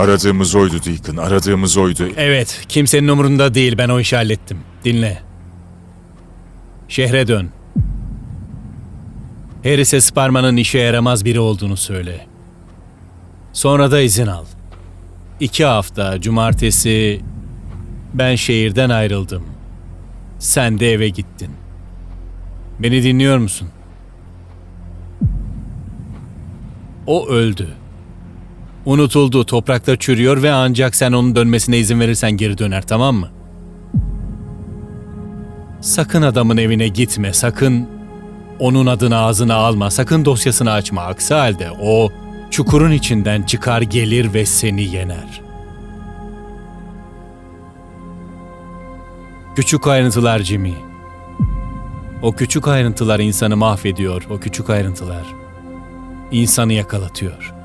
Aradığımız oydu Deacon, aradığımız oydu. Evet, kimsenin umurunda değil. Ben o işi hallettim. Dinle. Şehre dön. Harris'e Sparman'ın işe yaramaz biri olduğunu söyle. Sonra da izin al. İki hafta, cumartesi ben şehirden ayrıldım. Sen de eve gittin. Beni dinliyor musun? O öldü. Unutuldu, toprakta çürüyor ve ancak sen onun dönmesine izin verirsen geri döner, tamam mı? Sakın adamın evine gitme, sakın onun adını ağzına alma, sakın dosyasını açma. Aksi halde o çukurun içinden çıkar gelir ve seni yener. Küçük ayrıntılar Jimmy. O küçük ayrıntılar insanı mahvediyor, o küçük ayrıntılar insanı yakalatıyor.